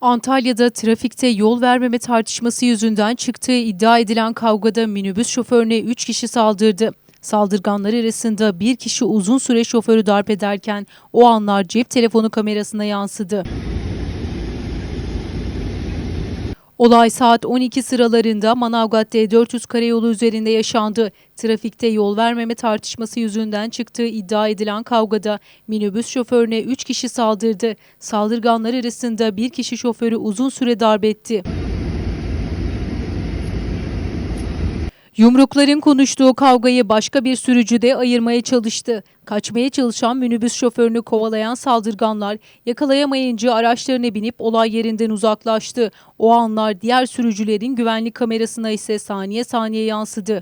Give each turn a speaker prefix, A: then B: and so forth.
A: Antalya'da trafikte yol vermeme tartışması yüzünden çıktığı iddia edilen kavgada minibüs şoförüne 3 kişi saldırdı. Saldırganlar arasında bir kişi uzun süre şoförü darp ederken o anlar cep telefonu kamerasına yansıdı. Olay saat 12 sıralarında Manavgat D400 karayolu üzerinde yaşandı. Trafikte yol vermeme tartışması yüzünden çıktığı iddia edilen kavgada minibüs şoförüne 3 kişi saldırdı. Saldırganlar arasında bir kişi şoförü uzun süre darp Yumrukların konuştuğu kavgayı başka bir sürücü de ayırmaya çalıştı. Kaçmaya çalışan minibüs şoförünü kovalayan saldırganlar yakalayamayınca araçlarına binip olay yerinden uzaklaştı. O anlar diğer sürücülerin güvenlik kamerasına ise saniye saniye yansıdı.